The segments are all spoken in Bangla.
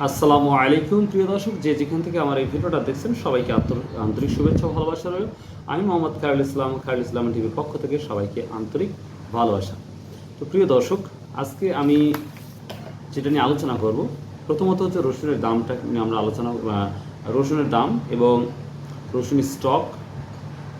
আসসালামু আলাইকুম, প্রিয় দর্শক। যে যেখান থেকে আমার এই ভিডিওটা দেখছেন, সবাইকে আন্তর- আন্তরিক শুভেচ্ছা ভালোবাসা রইল। আমি মোহাম্মদ খায়রুল ইসলাম খায়রুল ইসলাম টিভির পক্ষ থেকে সবাইকে আন্তরিক ভালোবাসা। তো প্রিয় দর্শক, আজকে আমি যেটা নিয়ে আলোচনা করব, প্রথমত হচ্ছে রসুনের দামটা নিয়ে আমরা আলোচনা রসুনের দাম এবং রসুনের স্টক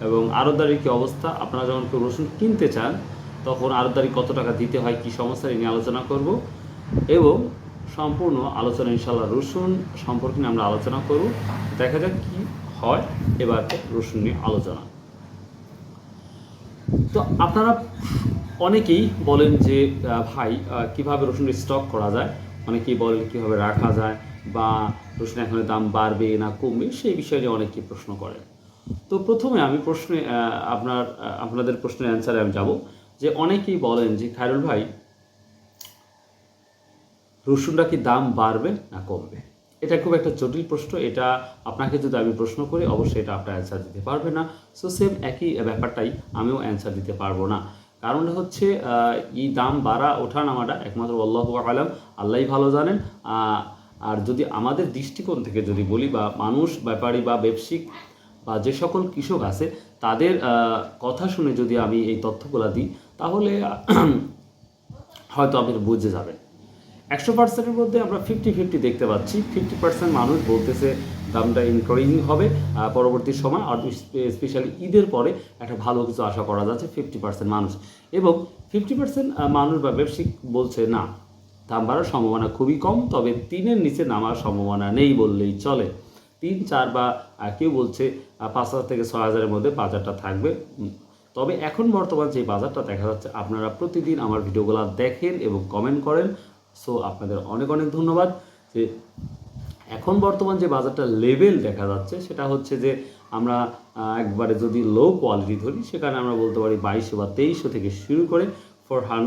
এবং আড়তদারির কী অবস্থা। আপনারা যখন কেউ রসুন কিনতে চান, তখন আড়তদারি কত টাকা দিতে হয়, কী সমস্যা নিয়ে আলোচনা করব। এবং সম্পূর্ণ আলোচনা ইনশাল্লাহ রসুন সম্পর্কে নিয়ে আমরা আলোচনা করব। দেখা যাক কি হয় এবার রসুন নিয়ে আলোচনা। তো আপনারা অনেকেই বলেন যে ভাই কীভাবে রসুনের স্টক করা যায়? অনেকেই বলেন কীভাবে রাখা যায় বা রসুন এখন দাম বাড়বে না কমবে, সেই বিষয়ে নিয়ে অনেকেই প্রশ্ন করেন। তো প্রথমে আমি প্রশ্নে আপনার আপনাদের প্রশ্নের অ্যান্সারে আমি যাব। যে অনেকেই বলেন যে, খায়রুল ভাই রসুনটা কি দাম বাড়বে না কমবে? এটা খুব একটা জটিল প্রশ্ন। এটা আপনাকে যদি আমি প্রশ্ন করি, অবশ্যই এটা আপনার অ্যান্সার দিতে পারবে না। সো সেম একই ব্যাপারটাই আমিও অ্যান্সার দিতে পারব না। কারণটা হচ্ছে এই দাম বাড়া, ওঠা, নামাটা একমাত্র আল্লাহ আলাম, আল্লাহই ভালো জানেন। আর যদি আমাদের দৃষ্টিকোণ থেকে যদি বলি বা মানুষ, ব্যাপারী বা ব্যবসায়িক বা যে সকল কৃষক আছে, তাদের কথা শুনে যদি আমি এই তথ্যগুলো দিই, তাহলে হয়তো আপনি বুঝে যাবেন। একশো পার্সেন্টের মধ্যে আমরা ফিফটি ফিফটি দেখতে পাচ্ছি। ফিফটি পার্সেন্ট মানুষ বলতেছে দামটা ইনক্রিজিং হবে পরবর্তী সময় আর স্পেশালি ঈদের পরে একটা ভালো কিছু আশা করা যাচ্ছে ফিফটি পার্সেন্ট মানুষ। এবং ফিফটি পার্সেন্ট মানুষ বা ব্যবসায়িক বলছে, না, দাম বাড়ার সম্ভাবনা খুবই কম, তবে তিনের নিচে নামার সম্ভাবনা নেই বললেই চলে। তিন, চার বা কেউ বলছে পাঁচ হাজার থেকে ছয় হাজারের মধ্যে বাজারটা থাকবে। তবে এখন বর্তমান যে বাজারটা দেখা যাচ্ছে, আপনারা প্রতিদিন আমার ভিডিওগুলো দেখেন এবং কমেন্ট করেন। সো আপনাদের অনেক অনেক ধন্যবাদ যে এখন বর্তমান যে বাজারটা লেভেল দেখা যাচ্ছে, সেটা হচ্ছে যে আমরা একবারে যদি লো কোয়ালিটি ধরি, সেখানে আমরা বলতে পারি বাইশশো বা তেইশশো থেকে শুরু করে ফোর হান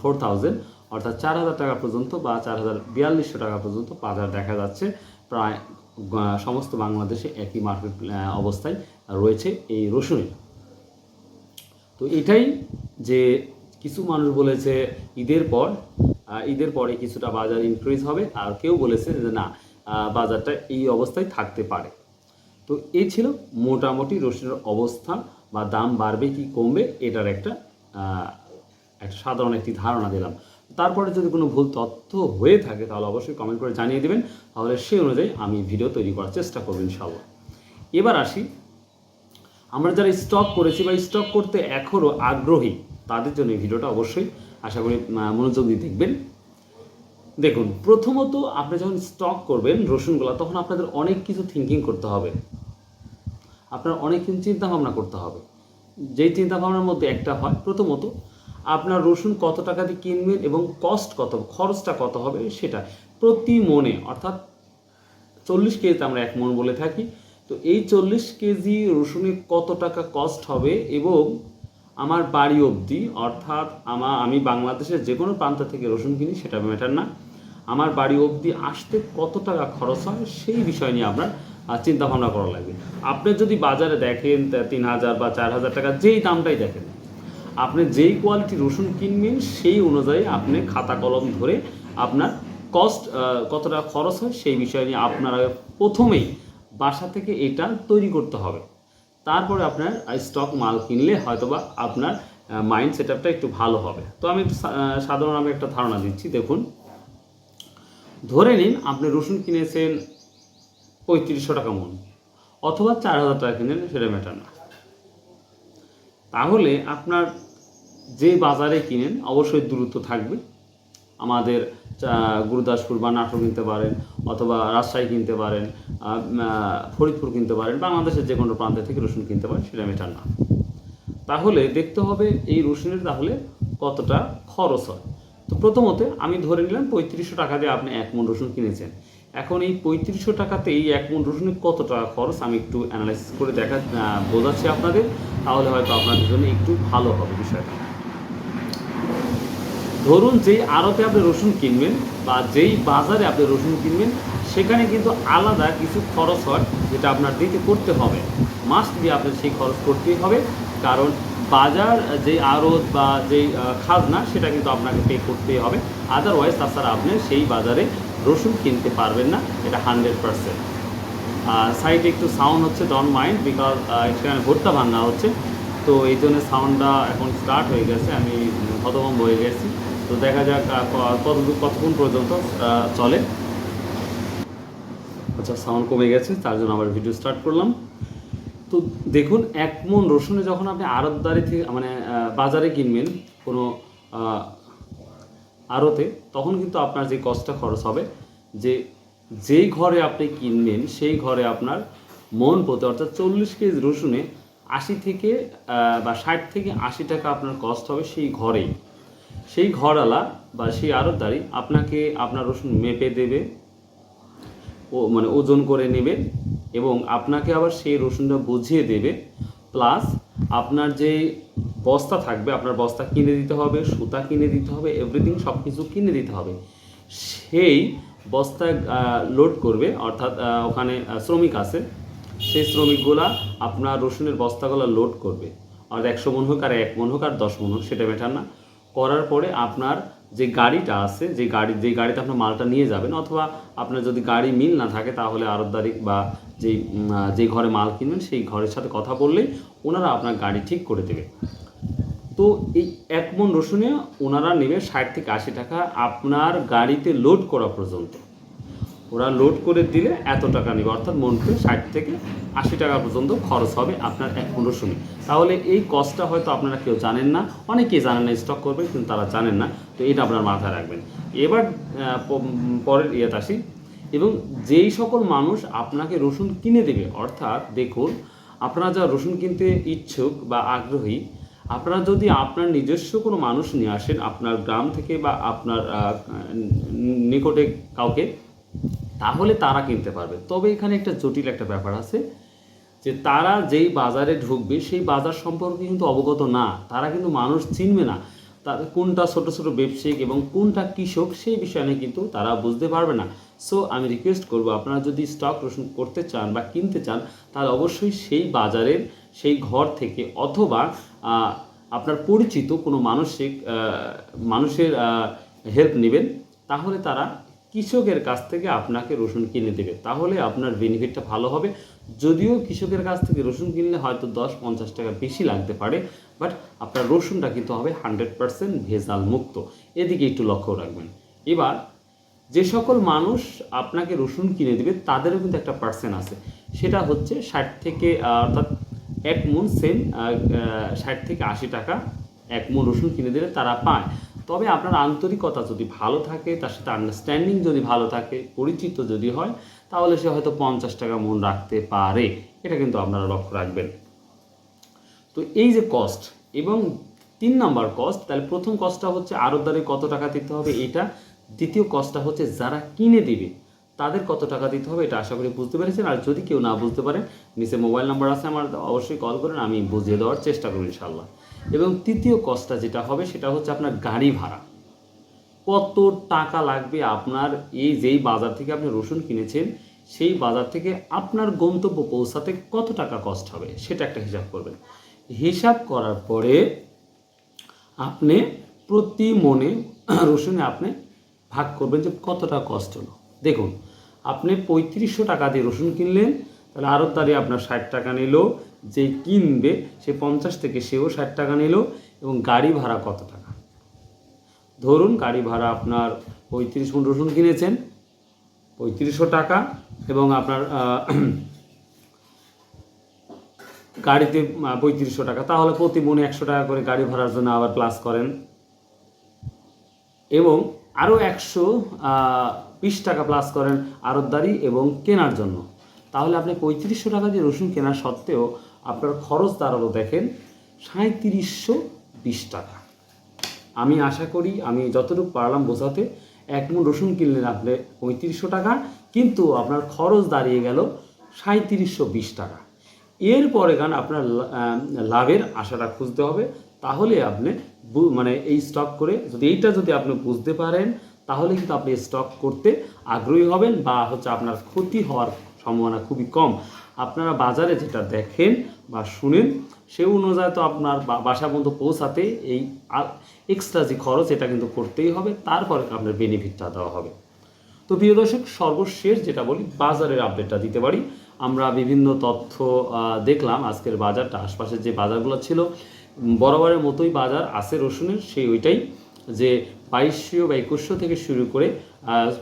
ফোর থাউজেন্ড অর্থাৎ চার হাজার টাকা পর্যন্ত বা চার হাজার বিয়াল্লিশশো টাকা পর্যন্ত বাজার দেখা যাচ্ছে। প্রায় সমস্ত বাংলাদেশে একই মার্কেট অবস্থায় রয়েছে এই রসুনের। তো এটাই যে কিছু মানুষ বলেছে ঈদের পর ঈদের পরে কিছুটা বাজার ইনক্রিজ হবে। আর কেউ বলেছে যে না বাজারটা এই অবস্থায় থাকতে পারে। তো এই ছিল মোটামুটি রসুনের অবস্থা বা দাম বাড়বে কি কমবে এটার একটা একটা সাধারণ একটি ধারণা দিলাম। তারপরে যদি কোনো ভুল তথ্য হয়ে থাকে তাহলে অবশ্যই কমেন্ট করে জানিয়ে দেবেন। তাহলে সেই অনুযায়ী আমি ভিডিও তৈরি করার চেষ্টা করব ইনশাআল্লাহ। এবার আসি। আমরা যারা স্টক করেছি বা স্টক করতে এখনও আগ্রহী, তাদের জন্য এই ভিডিওটা অবশ্যই আশা করি মনোযোগ দিয়ে দেখবেন। দেখুন, প্রথমত আপনি যখন স্টক করবেন রসুনগুলো, তখন আপনাদের অনেক কিছু থিঙ্কিং করতে হবে। আপনার অনেক কিছু চিন্তা ভাবনা করতে হবে। যেই চিন্তা ভাবনার মধ্যে একটা হয়, প্রথমত আপনার রসুন কত টাকা দিয়ে কিনবেন এবং কস্ট কত, খরচটা কত হবে সেটা। প্রতি মনে, অর্থাৎ চল্লিশ কেজিতে আমরা এক মন বলে থাকি, তো এই চল্লিশ কেজি রসুনে কত টাকা কস্ট হবে এবং আমার বাড়ি অবধি, অর্থাৎ আমার আমি বাংলাদেশের যে কোনো প্রান্ত থেকে রসুন কিনি, সেটা ম্যাটার না। আমার বাড়ি অবধি আসতে কত টাকা খরচ হয়, সেই বিষয় নিয়ে আপনার চিন্তা ভাবনা করা লাগবে। আপনি যদি বাজারে দেখেন তিন হাজার বা চার হাজার টাকা, যেই দামটাই দেখেন, আপনি যেই কোয়ালিটি রসুন কিনবেন, সেই অনুযায়ী আপনি খাতা কলম ধরে আপনার কস্ট কত টাকা খরচ হয়, সেই বিষয় নিয়ে আপনার প্রথমেই বাসা থেকে এটা তৈরি করতে হবে। তারপরে আপনার স্টক মাল কিনলে হয়তোবা আপনার মাইন্ড সেট একটু ভালো হবে। তো আমি সাধারণ আমি একটা ধারণা দিচ্ছি, দেখুন। ধরে নিন আপনি রসুন কিনেছেন পঁয়ত্রিশশো টাকা মন, অথবা চার হাজার টাকা কিনেন, সেটা ম্যাটার না। তাহলে আপনার যে বাজারে কিনেন, অবশ্যই দূরত্ব থাকবে। আমাদের গুরুদাসপুর বা নাটোর কিনতে পারেন অথবা রাজশাহী কিনতে পারেন ফরিদপুর কিনতে পারেন, বাংলাদেশের যে কোনো প্রান্ত থেকে রসুন কিনতে পারেন, সেটা মেটার না। তাহলে দেখতে হবে এই রসুনের তাহলে কতটা খরচ হয়। তো প্রথমত আমি ধরে নিলাম পঁয়ত্রিশশো টাকা দিয়ে আপনি এক মন রসুন কিনেছেন। এখন এই পঁয়ত্রিশশো টাকাতে এই এক মন রসুনে কত টাকা খরচ আমি একটু অ্যানালাইসিস করে দেখা বোঝাচ্ছি আপনাদের। তাহলে হয়তো আপনাদের জন্য একটু ভালো হবে বিষয়টা। ধরুন যেই আড়তে আপনি রসুন কিনবেন বা যেই বাজারে আপনি রসুন কিনবেন সেখানে কিন্তু আলাদা কিছু খরচ হয় যেটা আপনার দিতে করতে হবে। মাস্ট দিয়ে আপনার সেই খরচ করতেই হবে কারণ বাজার যে আড়ত বা যেই আহ, খাজনা সেটা কিন্তু আপনাকে পে করতেই হবে। আদারওয়াইজ তাছাড়া আপনি সেই বাজারে রসুন কিনতে পারবেন না এটা হান্ড্রেড পারসেন্ট সাইডে একটু সাউন্ড হচ্ছে ডন মাইন্ড বিকজ এখানে ভর্তা ভাঙা হচ্ছে। তো এই জন্য সাউন্ডটা এখন স্টার্ট হয়ে গেছে আমি হতভম্ব হয়ে গেছি। তো দেখা যাক আহ, ক- কতদূর কতক্ষণ পর্যন্ত চলে। আচ্ছা সাউন্ড কমে গেছে তার জন্য আবার ভিডিও স্টার্ট করলাম। তো দেখুন এক মন রসুনে যখন আপনি আড়তদারি থেকে মানে বাজারে কিনবেন কোনো আড়তে তখন কিন্তু আপনার যে কষ্টটা খরচ হবে যে যেই ঘরে আপনি কিনবেন সেই ঘরে আপনার মন প্রতি অর্থাৎ চল্লিশ কেজি রসুনে আশি থেকে বা ষাট থেকে আশি টাকা আপনার কষ্ট হবে সেই ঘরেই। সেই ঘরওয়ালা বা সেই আড়তদারি আপনাকে আপনার রসুন মেপে দেবে, ও মানে ওজন করে নেবে এবং আপনাকে আবার সেই রসুনটা বুঝিয়ে দেবে। প্লাস আপনার যে বস্তা থাকবে, আপনার বস্তা কিনে দিতে হবে, সুতা কিনে দিতে হবে, এভরিথিং সব কিছু কিনে দিতে হবে। সেই বস্তা লোড করবে, অর্থাৎ ওখানে শ্রমিক আছে, সেই শ্রমিকগুলা আপনার রসুনের বস্তাগুলো লোড করবে। আর একশো মন হোক, আর এক মন হোক, আর দশ মন হোক, সেটা ম্যাটার না। করার পরে আপনার যে গাড়িটা আছে, যে গাড়ি, যে গাড়িতে আপনার মালটা নিয়ে যাবেন অথবা আপনার যদি গাড়ি মিল না থাকে তাহলে আরতদারি বা যেই যে ঘরে মাল কিনবেন সেই ঘরের সাথে কথা বললেই ওনারা আপনার গাড়ি ঠিক করে দেবে। তো এই এক মন রসুনে ওনারা নেবে ষাট থেকে আশি টাকা আপনার গাড়িতে লোড করা পর্যন্ত। ওরা লোড করে দিলে এত টাকা নেবে। অর্থাৎ মনকে ষাট থেকে আশি টাকা পর্যন্ত খরচ হবে আপনার এক রসুনে তাহলে এই কস্টটা হয়তো আপনারা কেউ জানেন না। অনেকেই জানেন না স্টক করবেন, কিন্তু তারা জানেন না। তো এটা আপনার মাথায় রাখবেন। এবার পরের ইয়েতে আসি। এবং যেই সকল মানুষ আপনাকে রসুন কিনে দেবে, অর্থাৎ দেখুন, আপনারা যা রসুন কিনতে ইচ্ছুক বা আগ্রহী, আপনারা যদি আপনার নিজস্ব কোনো মানুষ নিয়ে আসেন আপনার গ্রাম থেকে বা আপনার নিকটে কাউকে তাহলে তারা কিনতে পারবে। তবে এখানে একটা জটিল একটা ব্যাপার আছে যে তারা যেই বাজারে ঢুকবে, সেই বাজার সম্পর্কে কিন্তু অবগত না। তারা কিন্তু মানুষ চিনবে না তাদের কোনটা ছোট ছোট ব্যবসায়িক এবং কোনটা কৃষক সেই বিষয়ে নিয়ে কিন্তু তারা বুঝতে পারবে না। সো আমি রিকোয়েস্ট করব, আপনারা যদি স্টক রোশন করতে চান বা কিনতে চান, তাহলে অবশ্যই সেই বাজারের সেই ঘর থেকে অথবা আপনার পরিচিত কোনো মানসিক মানুষের হেল্প নেবেন। তাহলে তারা কৃষকের কাছ থেকে আপনাকে রসুন কিনে দেবে, তাহলে আপনার বেনিফিটটা ভালো হবে। যদিও কৃষকের কাছ থেকে রসুন কিনলে হয়তো দশ পঞ্চাশ টাকা বেশি লাগতে পারে বাট আপনার রসুনটা কিন্তু হবে হান্ড্রেড পার্সেন্ট ভেজাল মুক্ত এদিকে একটু লক্ষ্য রাখবেন। এবার, যে সকল মানুষ আপনাকে রসুন কিনে দেবে, তাদেরও কিন্তু একটা পার্সেন্ট আছে। সেটা হচ্ছে ষাট থেকে অর্থাৎ এক মন সেম ষাট থেকে আশি টাকা এক মন রসুন কিনে দিলে তারা পায়। তবে আপনার আন্তরিকতা যদি ভালো থাকে, তার সাথে আন্ডারস্ট্যান্ডিং যদি ভালো থাকে, পরিচিত যদি হয়, তাহলে সে হয়তো পঞ্চাশ টাকা মন রাখতে পারে। এটা কিন্তু আপনারা লক্ষ্য রাখবেন। তো এই যে কস্ট এবং তিন নম্বর কস্ট তাহলে প্রথম কস্টটা হচ্ছে আরতদারে কত টাকা দিতে হবে এটা। দ্বিতীয় কস্টটা হচ্ছে যারা কিনে দিবে, তাদের কত টাকা দিতে হবে এটা আশা করি বুঝতে পেরেছেন। আর যদি কেউ না বুঝতে পারে, নিচে মোবাইল নাম্বার আছে আমার, অবশ্যই কল করেন, আমি বুঝিয়ে দেওয়ার চেষ্টা করব ইনশাল্লাহ এবং তৃতীয় কস্টটা যেটা হবে সেটা হচ্ছে আপনার গাড়ি ভাড়া। কত টাকা লাগবে আপনার এই যেই বাজার থেকে আপনি রসুন কিনেছেন, সেই বাজার থেকে আপনার গন্তব্য পৌঁছাতে কত টাকা কষ্ট হবে সেটা একটা হিসাব করবেন। হিসাব করার পরে আপনি প্রতি মনে রসুনে আপনি ভাগ করবেন যে কত টাকা কষ্ট হলো। দেখুন, আপনি পঁয়ত্রিশশো টাকা দিয়ে রসুন কিনলেন, তাহলে আরতদারি আপনার ষাট টাকা নিল যে কিনবে, সে পঞ্চাশ থেকে সেও ষাট টাকা নিল এবং গাড়ি ভাড়া কত টাকা? ধরুন গাড়ি ভাড়া আপনার পঁয়ত্রিশ মন রসুন কিনেছেন, পঁয়ত্রিশশো টাকা এবং আপনার গাড়িতে পঁয়ত্রিশশো টাকা। তাহলে প্রতি মনে একশো টাকা করে গাড়ি ভাড়ার জন্য আবার প্লাস করেন। এবং আরও একশো বিশ টাকা প্লাস করেন আড়তদারি এবং কেনার জন্য। তাহলে আপনি পঁয়ত্রিশশো টাকা দিয়ে রসুন কেনা সত্ত্বেও আপনার খরচ দাঁড়াল দেখেন সাঁত্রিশশো বিশ টাকা। আমি আশা করি আমি যতটুকু পারলাম বোঝাতে এক মন রসুন কিনলেন আপনি পঁয়ত্রিশশো টাকা, কিন্তু আপনার খরচ দাঁড়িয়ে গেল সাঁত্রিশশো বিশ টাকা। এরপরে গান আপনার লাভের আশাটা খুঁজতে হবে, তাহলে আপনি মানে এই স্টক করে যদি এইটা যদি আপনি বুঝতে পারেন, তাহলে কিন্তু আপনি স্টক করতে আগ্রহী হবেন বা হচ্ছে আপনার ক্ষতি হওয়ার সম্ভাবনা খুবই কম। আপনারা বাজারে যেটা দেখেন বা শুনেন, সে অনুযায়ী তো আপনার বাসা পর্যন্ত পৌঁছাতে এই এক্সট্রা যে খরচ, এটা কিন্তু করতেই হবে, তারপরে আপনার বেনিফিটটা দেওয়া হবে। তো প্রিয় দর্শক, সর্বশেষ যেটা বলি, বাজারের আপডেটটা দিতে পারি। আমরা বিভিন্ন তথ্য দেখলাম, আজকের বাজারটা, আশপাশের যে বাজারগুলো ছিল বরাবরের মতোই বাজার আছে রসুনের, সেই ওইটাই যে বাইশশো বা একুশশো থেকে শুরু করে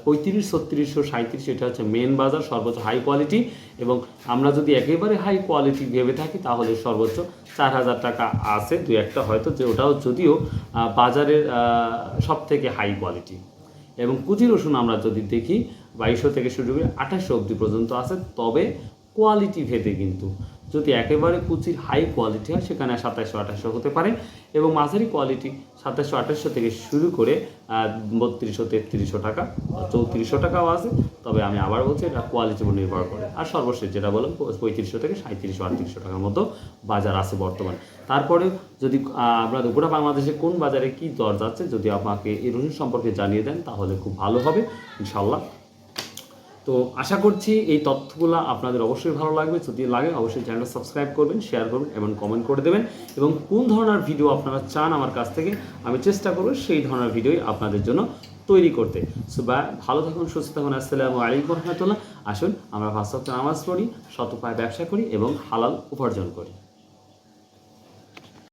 পঁয়ত্রিশ ছত্রিশশো সাঁত্রিশ এটা হচ্ছে মেন বাজার, সর্বোচ্চ হাই কোয়ালিটি এবং আমরা যদি একেবারে হাই কোয়ালিটি ভেবে থাকি, তাহলে সর্বোচ্চ চার হাজার টাকা আছে দু একটা হয়তো, যে ওটাও যদিও বাজারের সব থেকে হাই কোয়ালিটি এবং কুচি রসুন আমরা যদি দেখি, বাইশশো থেকে শুরু করে আঠাশশো অবধি পর্যন্ত আছে, তবে কোয়ালিটি ভেদে কিন্তু যদি একেবারে কুচির হাই কোয়ালিটি হয়, সেখানে সাতাশশো, আঠাশশো হতে পারে এবং মাঝারি কোয়ালিটি সাতাশশো, আঠাশশো থেকে শুরু করে বত্রিশশো, তেত্রিশশো টাকা, চৌত্রিশশো টাকাও আছে। তবে আমি আবার বলছি, এটা কোয়ালিটির উপর নির্ভর করে। আর সর্বশেষ যেটা বললাম, পঁয়ত্রিশশো থেকে সাঁত্রিশশো আটত্রিশশো টাকার মতো বাজার আছে বর্তমানে। তারপরে যদি আমরা গোটা বাংলাদেশে কোন বাজারে কী দর যাচ্ছে, যদি আমাকে রসুন সম্পর্কে জানিয়ে দেন, তাহলে খুব ভালো হবে ইনশাল্লাহ তো আশা করছি এই তথ্যগুলো আপনাদের অবশ্যই ভালো লাগবে। যদি লাগে, অবশ্যই চ্যানেলটা সাবস্ক্রাইব করবেন, শেয়ার করবেন এবং কমেন্ট করে দেবেন এবং কোন ধরনের ভিডিও আপনারা চান আমার কাছ থেকে, আমি চেষ্টা করব সেই ধরনের ভিডিওই আপনাদের জন্য তৈরি করতে। সো বা- ভালো থাকুন, সুস্থ থাকুন, আসসালামু আলাইকুম রহমতুল্লাহ। আসুন, আমরা ভাষা নামাজ পড়ি শতপায় ব্যবসা করি এবং হালাল উপার্জন করি।